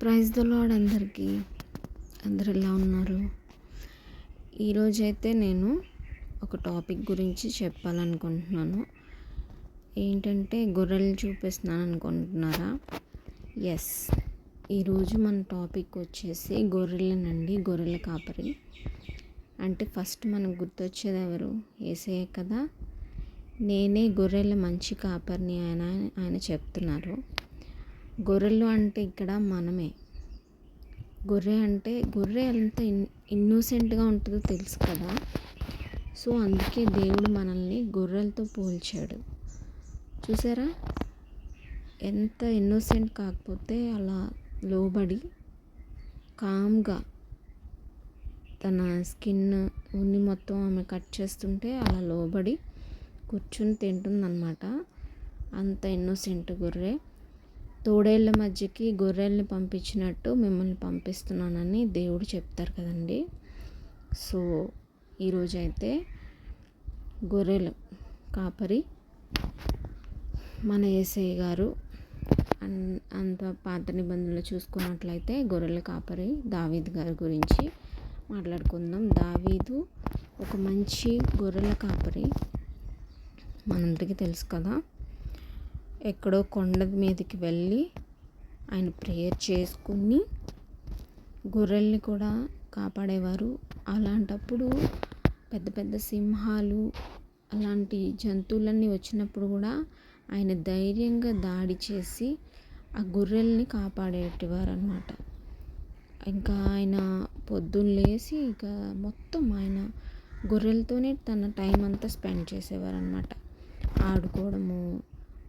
Praise the అందరికీ. అందరు ఎలా ఉన్నారు ఈరోజైతే నేను ఒక టాపిక్ గురించి చెప్పాలనుకుంటున్నాను. ఏంటంటే గొర్రెలు చూపిస్తున్నాను అనుకుంటున్నారా ఎస్ ఈరోజు మన టాపిక్ వచ్చేసి గొర్రెలనండి గొర్రెల కాపరి. అంటే ఫస్ట్ మనకు గుర్తొచ్చేది ఎవరు? ఏసే కదా. నేనే గొర్రెల మంచి కాపరిని ఆయన ఆయన చెప్తున్నారు. గొర్రెలు అంటే ఇక్కడ మనమే. గొర్రె అంటే గొర్రె ఎంత ఇన్ ఇన్నోసెంట్గా ఉంటుందో తెలుసు కదా. సో అందుకే దేవుడు మనల్ని గొర్రెలతో పోల్చాడు. చూసారా? ఎంత ఇన్నోసెంట్ కాకపోతే అలా లోబడి కామ్గా తన స్కిన్ ఉన్ని మొత్తం ఆమె కట్ చేస్తుంటే అలా లోబడి కూర్చుని తింటుందన్నమాట. అంత ఇన్నోసెంట్ గొర్రె. తోడేళ్ళ మధ్యకి గొర్రెల్ని పంపించినట్టు మిమ్మల్ని పంపిస్తున్నానని దేవుడు చెప్తారు కదండి. సో ఈరోజు అయితే గొర్రెలు కాపరి మన ఏసఐ గారు అంత పాత నిబంధనలు చూసుకున్నట్లయితే గొర్రెల కాపరి దావీద్ గారి గురించి మాట్లాడుకుందాం. దావీదు ఒక మంచి గొర్రెల కాపరి మనందరికీ తెలుసు కదా. ఎక్కడో కొండ మీదకి వెళ్ళి ఆయన ప్రేయర్ చేసుకుని గొర్రెల్ని కూడా కాపాడేవారు. అలాంటప్పుడు పెద్ద పెద్ద సింహాలు అలాంటి జంతువులన్నీ వచ్చినప్పుడు కూడా ఆయన ధైర్యంగా దాడి చేసి ఆ గొర్రెల్ని కాపాడేటివారు అనమాట ఇంకా ఆయన పొద్దున్న లేచి ఇక మొత్తం ఆయన గొర్రెలతోనే తన టైం అంతా స్పెండ్ చేసేవారు అనమాట ఆడుకోవడము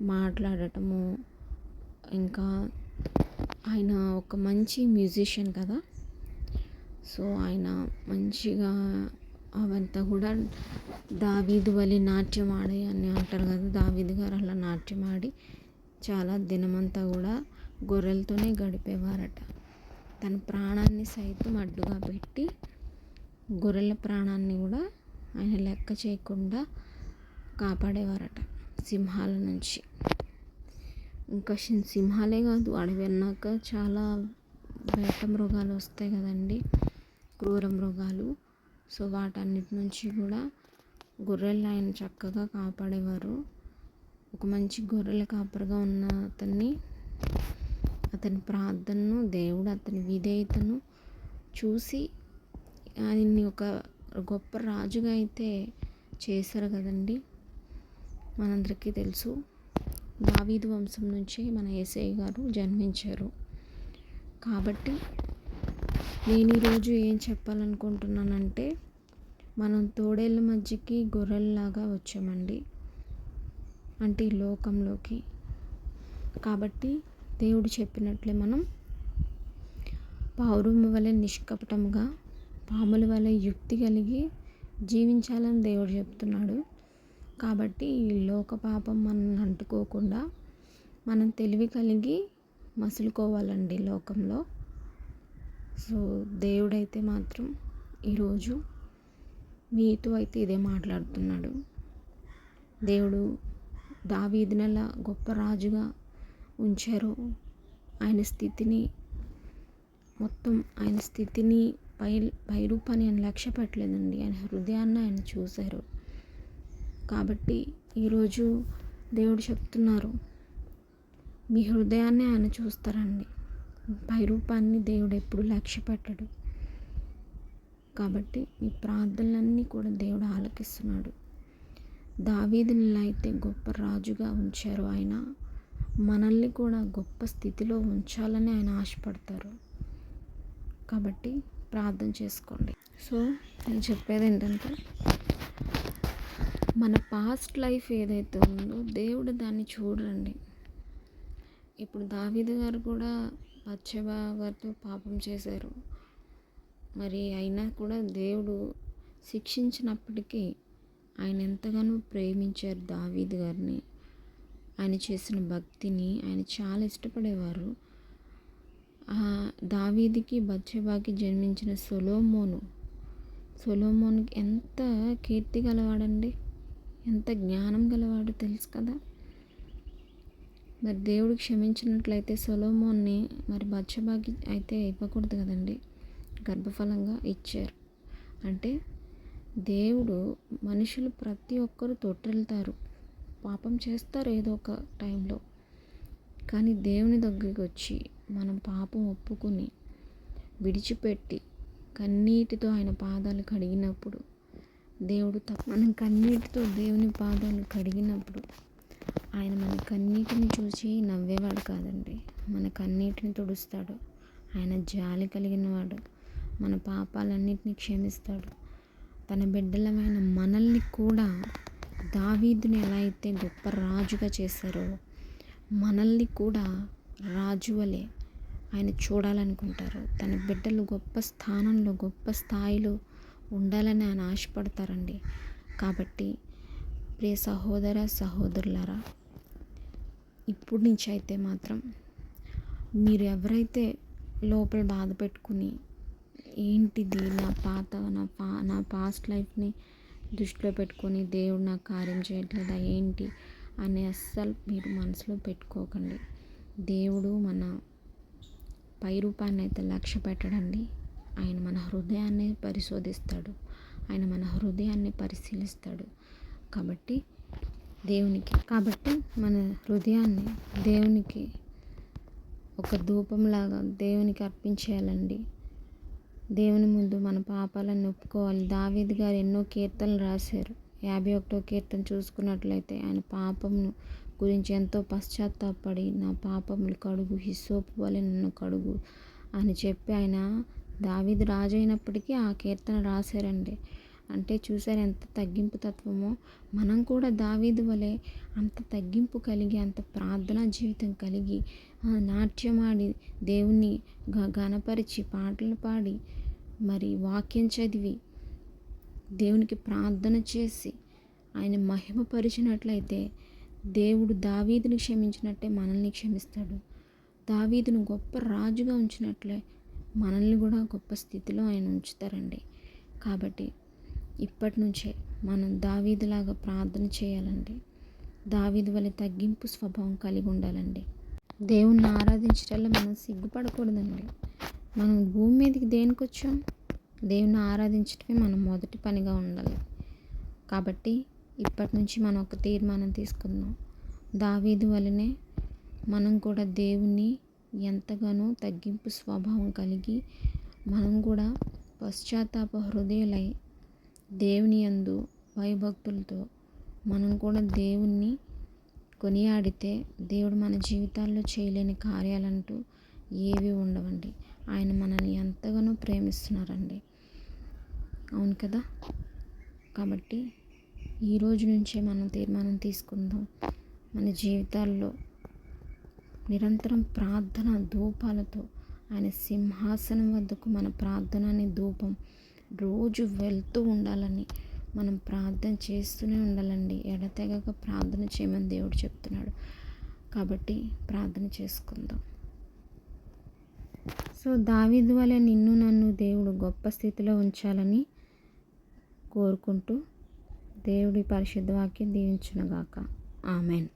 మాట్లాడటము ఇంకా ఆయన ఒక మంచి మ్యూజిషియన్ కదా. సో ఆయన మంచిగా అవంతా కూడా దావీదు వలి నాట్యం ఆడి అని అంటారు కదా దావీదు గారు అలా నాట్యం ఆడి చాలా దినమంతా కూడా గొర్రెలతోనే గడిపేవారట. తన ప్రాణాన్ని సైతం అడ్డుగా పెట్టి గొర్రెల ప్రాణాన్ని కూడా ఆయన లెక్క చేయకుండా కాపాడేవారట. సింహాల నుంచి. ఇంకా సింహాలే కాదు అడవి అన్నాక చాలా వేట మృగాలు వస్తాయి కదండి. క్రూర మృగాలు. సో వాటన్నిటి నుంచి కూడా గొర్రెలు ఆయన చక్కగా కాపాడేవారు. ఒక మంచి గొర్రెల కాపరిగా ఉన్న అతన్ని అతని ప్రార్థనను దేవుడు అతని విధేయతను చూసి ఆయన్ని ఒక గొప్ప రాజుగా అయితే చేశారు కదండి. మనందరికీ తెలుసు. దావీదు వంశం నుంచి మన ఏసఐ గారు జన్మించారు. కాబట్టి నేను ఈరోజు ఏం చెప్పాలనుకుంటున్నానంటే మనం తోడేళ్ళ మధ్యకి గొర్రెల్లాగా వచ్చామండి. అంటే ఈ లోకంలోకి. కాబట్టి దేవుడు చెప్పినట్లే మనం పౌరుము వలె నిష్కపటంగా పాముల వలె యుక్తి కలిగి జీవించాలని దేవుడు చెప్తున్నాడు. కాబట్టి లోక పాపం మనల్ని అంటుకోకుండా మనం తెలివి కలిగి మసులుకోవాలండి లోకంలో. సో దేవుడైతే మాత్రం ఈరోజు మీతో అయితే ఇదే మాట్లాడుతున్నాడు. దేవుడు నెల గొప్ప రాజుగా ఉంచారు ఆయన స్థితిని మొత్తం ఆయన స్థితిని పై పైరూపాన్ని ఆయన లక్ష్య పెట్టలేదండి ఆయన హృదయాన్ని ఆయన చూశారు. కాబట్టి ఈరోజు దేవుడు చెప్తున్నారు మీ హృదయాన్ని ఆయన చూస్తారండి. పై రూపాన్ని దేవుడు ఎప్పుడు లక్ష్య పెట్టడు కాబట్టి మీ ప్రార్థనలన్నీ కూడా దేవుడు ఆలకిస్తున్నాడు. దావీదునిలా అయితే గొప్ప రాజుగా ఉంచారు ఆయన. మనల్ని కూడా గొప్ప స్థితిలో ఉంచాలని ఆయన ఆశపడతారు. కాబట్టి ప్రార్థన చేసుకోండి. సో నేను చెప్పేది ఏంటంటే మన పాస్ట్ లైఫ్ ఏదైతే ఉందో దేవుడు దాన్ని చూడండి. ఇప్పుడు దావీదు గారు కూడా పచ్చబా గారితో పాపం చేశారు. మరి అయినా కూడా దేవుడు శిక్షించినప్పటికీ ఆయన ఎంతగానో ప్రేమించారు దావీదు గారిని. ఆయన చేసిన భక్తిని ఆయన చాలా ఇష్టపడేవారు. దావీదికి బచ్చబాకి జన్మించిన సొలోమోను. సొలోమోన్కి ఎంత కీర్తి గలవాడండి. ఎంత జ్ఞానం గలవాడు తెలుసు కదా. మరి దేవుడు క్షమించినట్లయితే సొలోమోన్ని మరి బచ్చబాకి అయితే ఇవ్వకూడదు కదండి. గర్భఫలంగా ఇచ్చారు. అంటే దేవుడు మనుషులు ప్రతి ఒక్కరు తొట్టెళ్తారు పాపం చేస్తారు ఏదో ఒక టైంలో. కానీ దేవుని దగ్గరికి వచ్చి మనం పాపం ఒప్పుకుని విడిచిపెట్టి కన్నీటితో ఆయన పాదాలు కడిగినప్పుడు దేవుడు తప్ప మనం కన్నీటితో దేవుని పాదాలు కడిగినప్పుడు ఆయన మన కన్నీటిని చూసి నవ్వేవాడు కాదండి. మన కన్నీటిని తుడుస్తాడు. ఆయన జాలి కలిగిన వాడు మన పాపాలన్నిటిని క్షమిస్తాడు. తన బిడ్డలమైన మనల్ని కూడా దావీదుని ఎలా అయితే గొప్ప రాజుగా చేశారో మనల్ని కూడా రాజు వలె ఆయన చూడాలనుకుంటారు. తన బిడ్డలు గొప్ప స్థానంలో గొప్ప స్థాయిలో ఉండాలని ఆయన ఆశపడతారండి. కాబట్టి ప్రియ సహోదర సహోదరులారా ఇప్పుడు నుంచి అయితే మాత్రం మీరు ఎవరైతే లోపల బాధ పెట్టుకుని ఏంటిది నా పాత నా పా నా పాస్ట్ లైఫ్ని దృష్టిలో పెట్టుకొని దేవుడు నాకు కార్యం చేయట్లేదా ఏంటి అని అస్సలు మీరు మనసులో పెట్టుకోకండి. దేవుడు మన పై రూపాన్ని అయితే లక్ష్య పెట్టడండి. ఆయన మన హృదయాన్ని పరిశోధిస్తాడు. ఆయన మన హృదయాన్ని పరిశీలిస్తాడు. కాబట్టి దేవునికి కాబట్టి మన హృదయాన్ని దేవునికి ఒక ధూపంలాగా దేవునికి అర్పించేయాలండి. దేవుని ముందు మన పాపాలను ఒప్పుకోవాలి. దావీద్ గారు ఎన్నో కీర్తనలు రాశారు. యాభై ఒకటో కీర్తన చూసుకున్నట్లయితే ఆయన పాపమును గురించి ఎంతో పశ్చాత్తాపడి నా పాపములు కడుగు హిస్సోపు వలె నన్ను కడుగు అని చెప్పి ఆయన దావీదు రాజు అయినప్పటికీ ఆ కీర్తన రాశారండి. అంటే చూసారు ఎంత తగ్గింపు తత్వమో. మనం కూడా దావీదు వలె అంత తగ్గింపు కలిగి అంత ప్రార్థనా జీవితం కలిగి నాట్యమాడి దేవుణ్ణి గణపరిచి పాటలు పాడి మరి వాక్యం చదివి దేవునికి ప్రార్థన చేసి ఆయన మహిమపరిచినట్లయితే దేవుడు దావీదుని క్షమించినట్టే మనల్ని క్షమిస్తాడు. దావీదును గొప్ప రాజుగా ఉంచినట్లే మనల్ని కూడా గొప్ప స్థితిలో ఆయన ఉంచుతారండి. కాబట్టి ఇప్పటి నుంచే మనం దావీదులాగా ప్రార్థన చేయాలండి. దావీదు వల్ల తగ్గింపు స్వభావం కలిగి ఉండాలండి. దేవుణ్ణి ఆరాధించటల్లో మనం సిగ్గుపడకూడదండి. మనం భూమి మీదకి దేనికి వచ్చాం? దేవుని ఆరాధించటమే మనం మొదటి పనిగా ఉండాలి. కాబట్టి ఇప్పటి నుంచి మనం ఒక తీర్మానం తీసుకుందాం. దావీదు వలనే మనం కూడా దేవుని ఎంతగానో తగ్గింపు స్వభావం కలిగి మనం కూడా పశ్చాత్తాప హృదయులై దేవుని యందు భయభక్తులతో మనం కూడా దేవుణ్ణి కొనియాడితే దేవుడు మన జీవితాల్లో చేయలేని కార్యాలంటూ ఏవి ఉండవండి. ఆయన మనల్ని ఎంతగానో ప్రేమిస్తున్నారండి. అవును కదా? కాబట్టి ఈ రోజు నుంచే మనం తీర్మానం తీసుకుందాం. మన జీవితాల్లో నిరంతరం ప్రార్థన ధూపాలతో. ఆయన సింహాసనం వద్దకు మన ప్రార్థనని ధూపం. రోజు వెళ్తూ ఉండాలని మనం ప్రార్థన చేస్తూనే ఉండాలండి. ఎడతెగక ప్రార్థన చేయమని దేవుడు చెప్తున్నాడు. కాబట్టి ప్రార్థన చేసుకుందాం. సో దావిదు వలె నిన్ను నన్ను దేవుడు గొప్ప స్థితిలో ఉంచాలని కోరుకుంటూ దేవుడి పరిశుద్ధ వాక్యం దీవించునుగాక. ఆమెన్.